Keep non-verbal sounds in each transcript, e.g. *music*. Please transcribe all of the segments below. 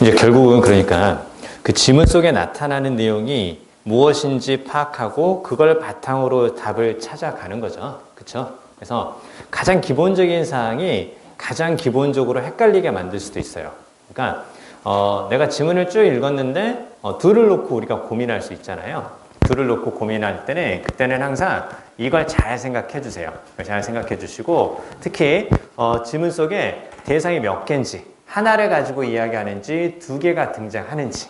이제 결국은 그러니까 그 지문 속에 나타나는 내용이 무엇인지 파악하고 그걸 바탕으로 답을 찾아가는 거죠. 그렇죠? 그래서 가장 기본적인 사항이 가장 기본적으로 헷갈리게 만들 수도 있어요. 그러니까 어, 내가 지문을 쭉 읽었는데 어, 둘을 놓고 우리가 고민할 수 있잖아요. 둘을 놓고 고민할 때는 그때는 항상 이걸 잘 생각해 주세요. 잘 생각해 주시고 특히 어, 지문 속에 대상이 몇 개인지 하나를 가지고 이야기하는지 두 개가 등장하는지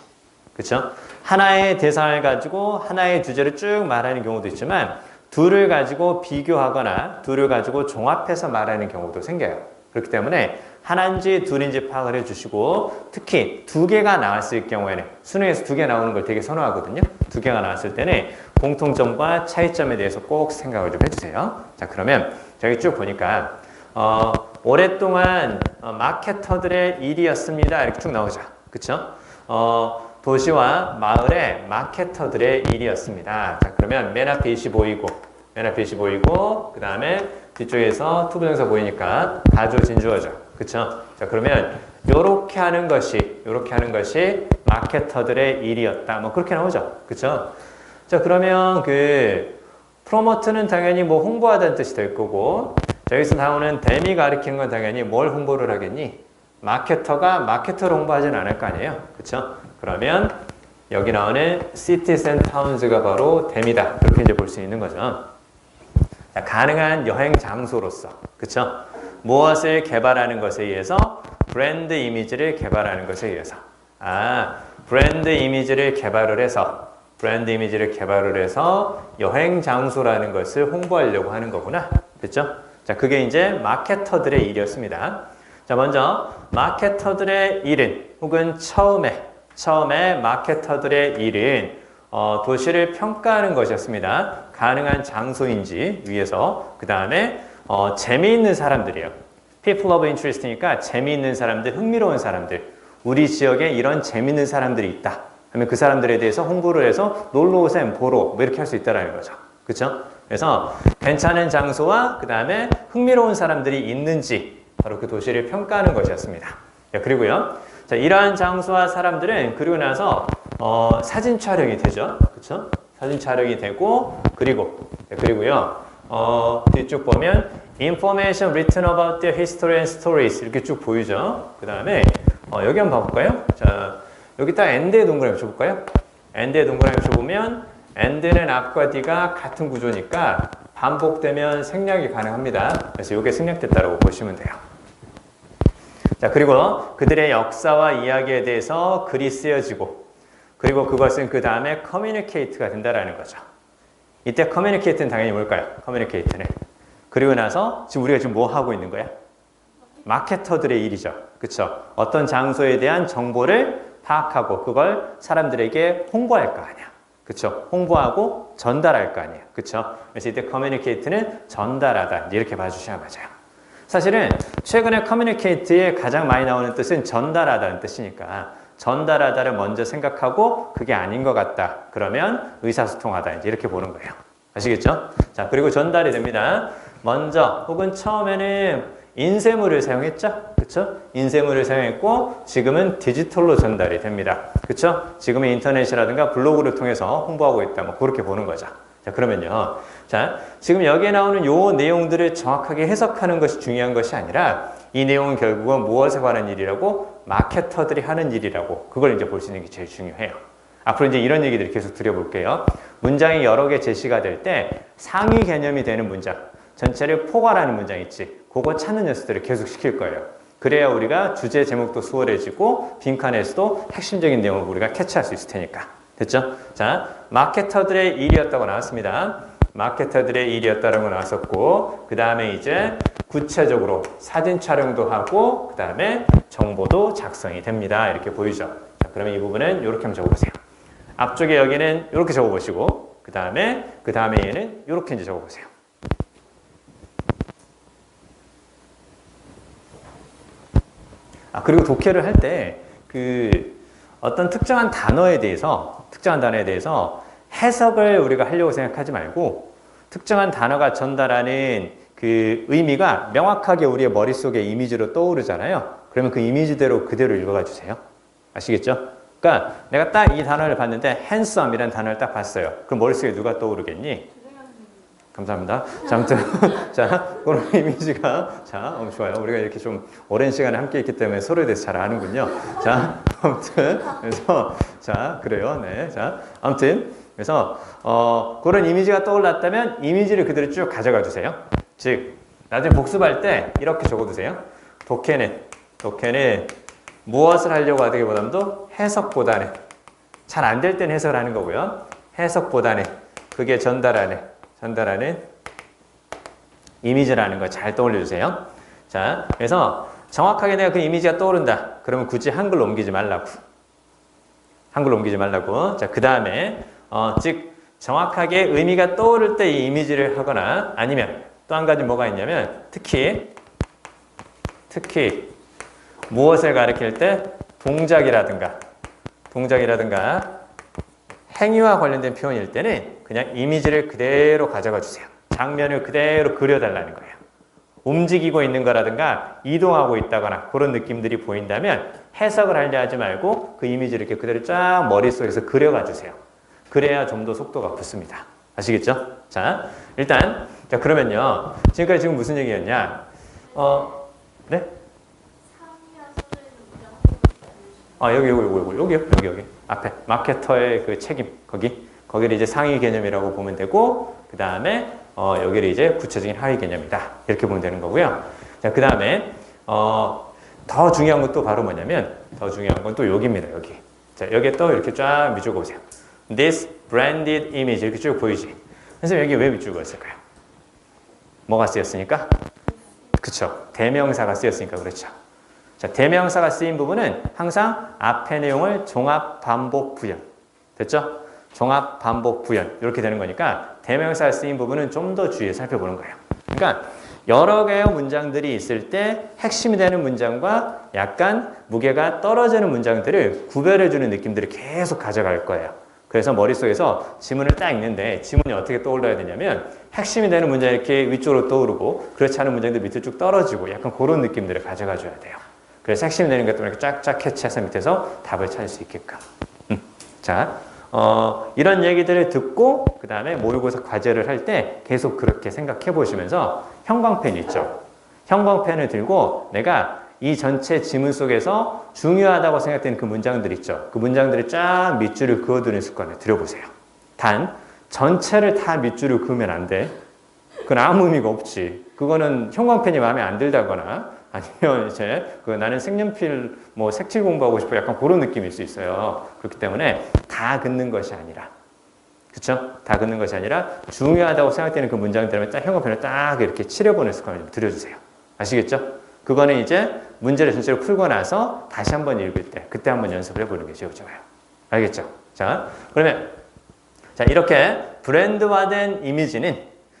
그렇죠? 하나의 대상을 가지고 하나의 주제를 쭉 말하는 경우도 있지만 둘을 가지고 비교하거나 둘을 가지고 종합해서 말하는 경우도 생겨요. 그렇기 때문에 하나인지 둘인지 파악을 해주시고 특히 두 개가 나왔을 경우에는 수능에서 두 개 나오는 걸 되게 선호하거든요. 두 개가 나왔을 때는 공통점과 차이점에 대해서 꼭 생각을 좀 해주세요. 자 그러면 저기 쭉 보니까 어, 오랫동안 어, 마케터들의 일이었습니다. 이렇게 쭉 나오죠. 그쵸? 어, 도시와 마을의 마케터들의 일이었습니다. 자, 그러면 맨 앞에 이시 보이고, 맨 앞에 이시 보이고, 그 다음에 뒤쪽에서 투부정사 보이니까 가주어진 주어죠. 그쵸? 자, 그러면 요렇게 하는 것이, 요렇게 하는 것이 마케터들의 일이었다. 뭐 그렇게 나오죠. 그쵸? 자, 그러면 그, 프로모트는 당연히 뭐 홍보하다는 뜻이 될 거고, 자, 여기서 나오는 댐이 가리키는 건 당연히 뭘 홍보를 하겠니? 마케터가 마케터를 홍보하지는 않을 거 아니에요. 그쵸? 그러면 여기 나오는 cities and towns가 바로 댐이다. 그렇게 이제 볼 수 있는 거죠. 자, 가능한 여행 장소로서, 그쵸? 무엇을 개발하는 것에 의해서 브랜드 이미지를 개발하는 것에 의해서. 아, 브랜드 이미지를 개발을 해서, 브랜드 이미지를 개발을 해서 여행 장소라는 것을 홍보하려고 하는 거구나. 그쵸? 자, 그게 이제 마케터들의 일이었습니다. 자, 먼저 마케터들의 일은 혹은 처음에 처음에 마케터들의 일은 어, 도시를 평가하는 것이었습니다. 가능한 장소인지 위해서 그 다음에 어, 재미있는 사람들이에요. People of interest니까 재미있는 사람들, 흥미로운 사람들. 우리 지역에 이런 재미있는 사람들이 있다. 하면 그 사람들에 대해서 홍보를 해서 놀러 오셈 보러 뭐 이렇게 할 수 있다라는 거죠. 그렇죠? 그래서 괜찮은 장소와 그 다음에 흥미로운 사람들이 있는지 바로 그 도시를 평가하는 것이었습니다. 자, 그리고요. 자, 이러한 장소와 사람들은 그리고 나서 어, 사진 촬영이 되죠. 그렇죠? 사진 촬영이 되고 그리고 네, 그리고요. 어, 뒤쪽 보면 information written about their history and stories 이렇게 쭉 보이죠. 그 다음에 어, 여기 한번 봐볼까요? 자, 여기 딱 end의 동그라미 쳐볼까요? end의 동그라미 쳐보면 end는 앞과 뒤가 같은 구조니까 반복되면 생략이 가능합니다. 그래서 이게 생략됐다고 보시면 돼요. 자, 그리고 그들의 역사와 이야기에 대해서 글이 쓰여지고, 그리고 그것은 그 다음에 커뮤니케이트가 된다라는 거죠. 이때 커뮤니케이트는 당연히 뭘까요? 커뮤니케이트는. 그리고 나서 지금 우리가 지금 뭐 하고 있는 거야? 마케터들의 일이죠. 그쵸? 어떤 장소에 대한 정보를 파악하고 그걸 사람들에게 홍보할 거 아니야. 그쵸? 홍보하고 전달할 거 아니에요. 그쵸? 그래서 이때 커뮤니케이트는 전달하다. 이렇게 봐주셔야 맞아요. 사실은 최근에 커뮤니케이트에 가장 많이 나오는 뜻은 전달하다는 뜻이니까 전달하다를 먼저 생각하고 그게 아닌 것 같다. 그러면 의사소통하다. 이렇게 보는 거예요. 아시겠죠? 자, 그리고 전달이 됩니다. 먼저 혹은 처음에는 인쇄물을 사용했죠? 그쵸? 인쇄물을 사용했고 지금은 디지털로 전달이 됩니다. 그쵸? 지금은 인터넷이라든가 블로그를 통해서 홍보하고 있다. 뭐 그렇게 보는 거죠. 자, 그러면요. 자, 지금 여기에 나오는 요 내용들을 정확하게 해석하는 것이 중요한 것이 아니라 이 내용은 결국은 무엇에 관한 일이라고? 마케터들이 하는 일이라고. 그걸 이제 볼 수 있는 게 제일 중요해요. 앞으로 이제 이런 얘기들을 계속 드려볼게요. 문장이 여러 개 제시가 될 때 상위 개념이 되는 문장, 전체를 포괄하는 문장 있지. 그거 찾는 연습들을 계속 시킬 거예요. 그래야 우리가 주제 제목도 수월해지고 빈칸에서도 핵심적인 내용을 우리가 캐치할 수 있을 테니까. 됐죠? 자, 마케터들의 일이었다고 나왔습니다. 마케터들의 일이었다고 나왔었고, 그 다음에 이제 구체적으로 사진 촬영도 하고, 그 다음에 정보도 작성이 됩니다. 이렇게 보이죠? 자, 그러면 이 부분은 이렇게 한번 적어보세요. 앞쪽에 여기는 이렇게 적어보시고, 그 다음에, 그 다음에 얘는 이렇게 이제 적어보세요. 아, 그리고 독해를 할 때 그 어떤 특정한 단어에 대해서, 특정한 단어에 대해서 해석을 우리가 하려고 생각하지 말고 특정한 단어가 전달하는 그 의미가 명확하게 우리의 머릿속에 이미지로 떠오르잖아요. 그러면 그 이미지대로 그대로 읽어가 주세요. 아시겠죠? 그러니까 내가 딱 이 단어를 봤는데 handsomei라는 단어를 딱 봤어요. 그럼 머릿속에 누가 떠오르겠니? 감사합니다. 자, 아무튼 *laughs* 자 그런 이미지가 자 어, 좋아요. 우리가 이렇게 좀 오랜 시간에 함께 있기 때문에 서로에 대해서 잘 아는군요. 자 *laughs* 아무튼 그래서 자 그래요. 네. 자 아무튼 그래서 어, 그런 이미지가 떠올랐다면 이미지를 그대로 쭉 가져가 주세요. 즉 나중에 복습할 때 이렇게 적어 두세요. 독해는 독해는 무엇을 하려고 하기보다도 해석보다는 잘 안될 때는 해석을 하는 거고요. 해석보다는 그게 전달하는 전달하는 이미지라는 걸 잘 떠올려 주세요. 자, 그래서 정확하게 내가 그 이미지가 떠오른다. 그러면 굳이 한글로 옮기지 말라고. 한글로 옮기지 말라고. 자, 그 다음에 어, 즉 정확하게 의미가 떠오를 때 이 이미지를 하거나 아니면 또 한 가지 뭐가 있냐면 특히 특히 무엇을 가리킬 때 동작이라든가 동작이라든가 행위와 관련된 표현일 때는 그냥 이미지를 그대로 가져가 주세요. 장면을 그대로 그려달라는 거예요. 움직이고 있는 거라든가 이동하고 있다거나 그런 느낌들이 보인다면 해석을 하려 하지 말고 그 이미지를 이렇게 그대로 쫙 머릿속에서 그려가 주세요. 그래야 좀 더 속도가 붙습니다. 아시겠죠? 자, 일단 자 그러면요. 지금까지 지금 무슨 얘기였냐? 어, 네? 아 여기 여기 여기 여기 여기 여기 앞에 마케터의 그 책임 거기 거기를 이제 상위 개념이라고 보면 되고 그 다음에 어, 여기를 이제 구체적인 하위 개념이다 이렇게 보면 되는 거고요. 자그 다음에 어, 더 중요한 건 또 바로 뭐냐면 더 중요한 건 또 여기입니다 여기. 자 여기에 또 이렇게 쫙 밑줄 그으세요 This branded image 이렇게 쭉 보이지. 그래서 여기 왜 밑줄 그었을까요? 뭐가 쓰였으니까? 그쵸 대명사가 쓰였으니까 그렇죠. 자, 대명사가 쓰인 부분은 항상 앞의 내용을 종합 반복 부연. 됐죠? 종합 반복 부연. 이렇게 되는 거니까 대명사가 쓰인 부분은 좀 더 주의해 살펴보는 거예요. 그러니까 여러 개의 문장들이 있을 때 핵심이 되는 문장과 약간 무게가 떨어지는 문장들을 구별해 주는 느낌들을 계속 가져갈 거예요. 그래서 머릿속에서 지문을 딱 읽는데 지문이 어떻게 떠올라야 되냐면 핵심이 되는 문장이 이렇게 위쪽으로 떠오르고 그렇지 않은 문장들 밑으로 쭉 떨어지고 약간 그런 느낌들을 가져가 줘야 돼요. 그래서 핵심 되는 것들을 이렇게 쫙쫙 캐치해서 밑에서 답을 찾을 수 있게끔. 음. 자, 어, 이런 얘기들을 듣고 그 다음에 모의고사 과제를 할 때 계속 그렇게 생각해 보시면서 형광펜 있죠. 형광펜을 들고 내가 이 전체 지문 속에서 중요하다고 생각되는 그 문장들 있죠. 그 문장들을 쫙 밑줄을 그어두는 습관을 들여보세요. 단 전체를 다 밑줄을 그으면 안 돼. 그건 아무 의미가 없지. 그거는 형광펜이 마음에 안 들다거나 아니면 *laughs* 이제 그 나는 색연필 뭐 색칠 공부하고 싶어 약간 그런 느낌일 수 있어요. 그렇기 때문에 다 긋는 것이 아니라 그렇죠? 다 긋는 것이 아니라 중요하다고 생각되는 그 문장들을 딱 형광펜을 딱 이렇게 칠해보는 습관을 좀 들여주세요. 아시겠죠? 그거는 이제 문제를 전체로 풀고 나서 다시 한번 읽을 때 그때 한번 연습을 해보는 게 제일 좋아요. 알겠죠? 자 그러면 자 이렇게 브랜드화된 이미지는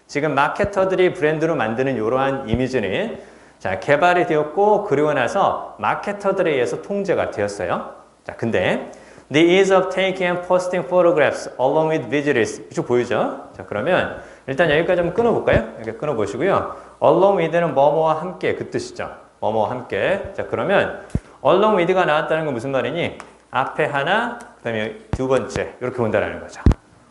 지금 마케터들이 브랜드로 만드는 이러한 이미지는 자, 개발이 되었고 그리고 나서 마케터들에 의해서 통제가 되었어요. 자, 근데 the ease of taking and posting photographs along with visitors 쭉 보이죠? 자, 그러면 일단 여기까지 한번 끊어볼까요? 이렇게 끊어보시고요. along with는 뭐뭐와 함께 그 뜻이죠. 뭐뭐와 함께. 자, 그러면 along with가 나왔다는 건 무슨 말이니? 앞에 하나, 그 다음에 두 번째 이렇게 본다는 거죠.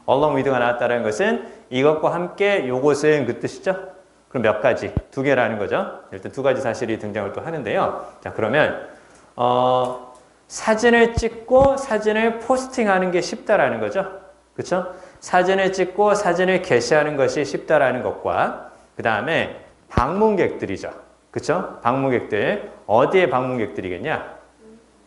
along with가 나왔다는 것은 이것과 함께 요것은 그 뜻이죠. 그럼 몇 가지? 두 개라는 거죠. 일단 두 가지 사실이 등장을 또 하는데요. 자, 그러면 어, 사진을 찍고 사진을 포스팅하는 게 쉽다라는 거죠. 그렇죠? 사진을 찍고 사진을 게시하는 것이 쉽다라는 것과 그 다음에 방문객들이죠. 그렇죠? 방문객들 어디에 방문객들이겠냐?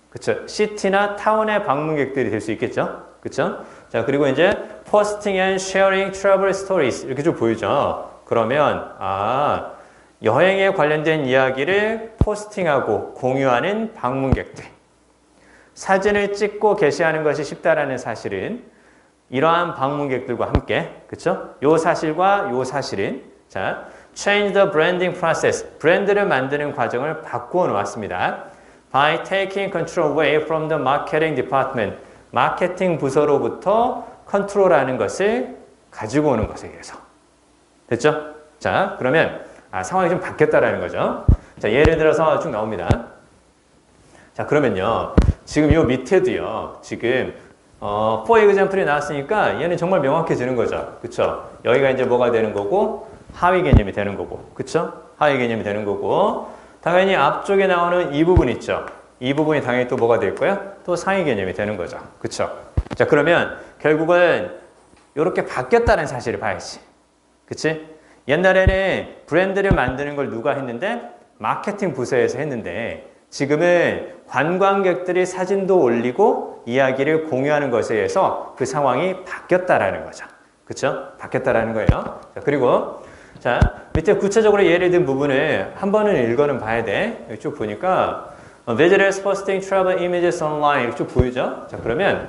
그렇죠? 시티나 타운의 방문객들이 될 수 있겠죠. 그렇죠? 자 그리고 이제 posting and sharing travel stories 이렇게 좀 보이죠. 그러면 아 여행에 관련된 이야기를 포스팅하고 공유하는 방문객들 사진을 찍고 게시하는 것이 쉽다라는 사실은 이러한 방문객들과 함께 그렇죠? 요 사실과 요 사실은 자 change the branding process 브랜드를 만드는 과정을 바꾸어 놓았습니다. by taking control away from the marketing department 마케팅 부서로부터 컨트롤하는 것을 가지고 오는 것에 의해서 됐죠? 자, 그러면 아, 상황이 좀 바뀌었다라는 거죠. 자, 예를 들어서 쭉 나옵니다. 자, 그러면요. 지금 요 밑에도요. 지금 어, for example이 나왔으니까 얘는 정말 명확해지는 거죠. 그쵸? 여기가 이제 뭐가 되는 거고 하위 개념이 되는 거고 그쵸? 하위 개념이 되는 거고 당연히 앞쪽에 나오는 이 부분 있죠. 이 부분이 당연히 또 뭐가 될 거야? 또 상위 개념이 되는 거죠. 그쵸? 자 그러면 결국은 이렇게 바뀌었다는 사실을 봐야지. 그치? 옛날에는 브랜드를 만드는 걸 누가 했는데 마케팅 부서에서 했는데 지금은 관광객들이 사진도 올리고 이야기를 공유하는 것에 의해서 그 상황이 바뀌었다라는 거죠. 그쵸? 바뀌었다라는 거예요. 자, 그리고 자 밑에 구체적으로 예를 든 부분을 한 번은 읽어는 봐야 돼. 쭉 보니까 어, Visitors posting travel images online 쭉 보이죠? 자 그러면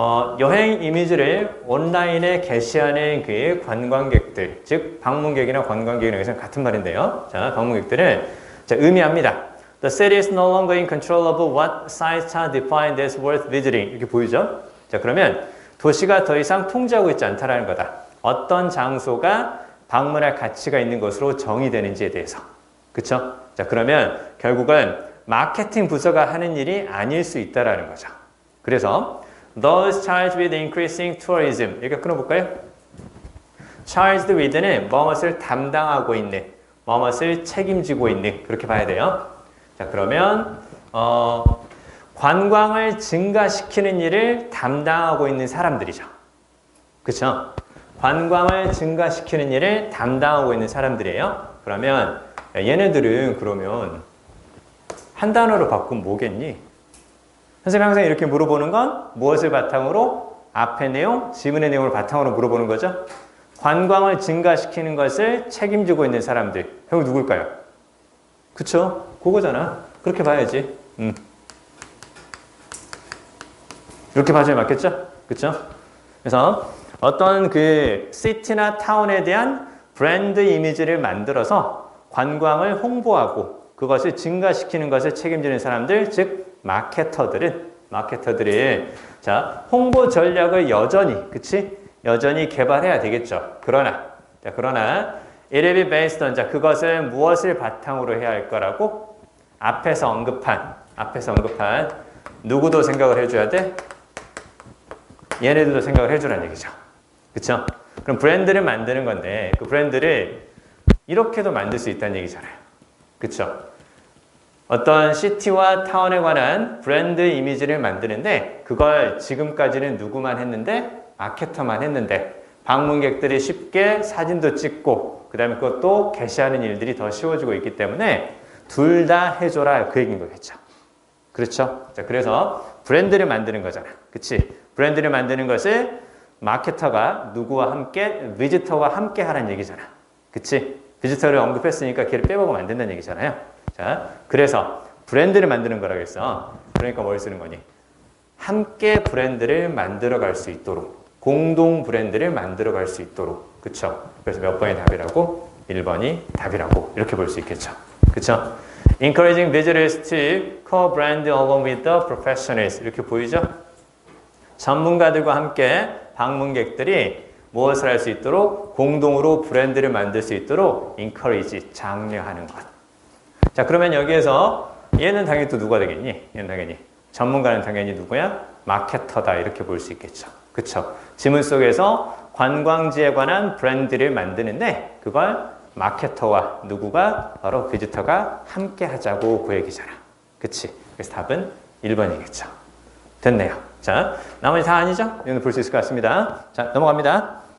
어, 여행 이미지를 온라인에 게시하는 그 관광객들, 즉 방문객이나 관광객이나 여기서는 같은 말인데요. 자, 방문객들은 자, 의미합니다. The city is no longer in control of what sites are defined as worth visiting. 이렇게 보이죠? 자, 그러면 도시가 더 이상 통제하고 있지 않다라는 거다. 어떤 장소가 방문할 가치가 있는 것으로 정의되는지에 대해서. 그쵸? 자, 그러면 결국은 마케팅 부서가 하는 일이 아닐 수 있다라는 거죠. 그래서 those charged with increasing tourism 이렇게 끊어볼까요? charged with는 무엇을 담당하고 있는, 무엇을 책임지고 있는 그렇게 봐야 돼요. 자 그러면 어, 관광을 증가시키는 일을 담당하고 있는 사람들이죠. 그렇죠? 관광을 증가시키는 일을 담당하고 있는 사람들이에요. 그러면 얘네들은 그러면 한 단어로 바꾸면 뭐겠니? 선생님 항상 이렇게 물어보는 건 무엇을 바탕으로 앞의 내용, 지문의 내용을 바탕으로 물어보는 거죠. 관광을 증가시키는 것을 책임지고 있는 사람들. 형 누굴까요? 그쵸? 그거잖아. 그렇게 봐야지. 음. 이렇게 봐줘야 맞겠죠? 그쵸? 그래서 어떤 그 시티나 타운에 대한 브랜드 이미지를 만들어서 관광을 홍보하고 그것을 증가시키는 것을 책임지는 사람들, 즉 마케터들은 마케터들이 자 홍보 전략을 여전히 그치 여전히 개발해야 되겠죠. 그러나 자 그러나 it will based 자 그것을 무엇을 바탕으로 해야 할 거라고 앞에서 언급한 앞에서 언급한 누구도 생각을 해줘야 돼. 얘네들도 생각을 해주라는 얘기죠. 그쵸? 그럼 브랜드를 만드는 건데 그 브랜드를 이렇게도 만들 수 있다는 얘기잖아요. 그쵸? 어떤 시티와 타운에 관한 브랜드 이미지를 만드는데 그걸 지금까지는 누구만 했는데 마케터만 했는데 방문객들이 쉽게 사진도 찍고 그 다음에 그것도 게시하는 일들이 더 쉬워지고 있기 때문에 둘 다 해줘라 그 얘기인 거겠죠. 그렇죠? 자, 그래서 브랜드를 만드는 거잖아. 그치? 브랜드를 만드는 것을 마케터가 누구와 함께, 비지터와 함께 하라는 얘기잖아. 그치? 비지터를 언급했으니까 걔를 빼먹으면 안 된다는 얘기잖아요. 자, 그래서 브랜드를 만드는 거라고 했어. 그러니까 뭘 쓰는 거니? 함께 브랜드를 만들어 갈 수 있도록, 공동 브랜드를 만들어 갈 수 있도록. 그쵸? 그래서 몇 번이 답이라고? 1번이 답이라고. 이렇게 볼 수 있겠죠. 그쵸? Encouraging visitors to co-brand along with the professionals. 이렇게 보이죠? 전문가들과 함께 방문객들이 무엇을 할 수 있도록 공동으로 브랜드를 만들 수 있도록 encourage, 장려하는 것. 자, 그러면 여기에서 얘는 당연히 또 누가 되겠니? 얘는 당연히 전문가는 당연히 누구야? 마케터다 이렇게 볼 수 있겠죠. 그쵸? 지문 속에서 관광지에 관한 브랜드를 만드는데 그걸 마케터와 누구가 바로 비지터가 함께 하자고 그 얘기잖아. 그치? 그래서 답은 1번이겠죠. 됐네요. 자, 나머지 다 아니죠? 이거는 볼수 있을 것 같습니다. 자, 넘어갑니다.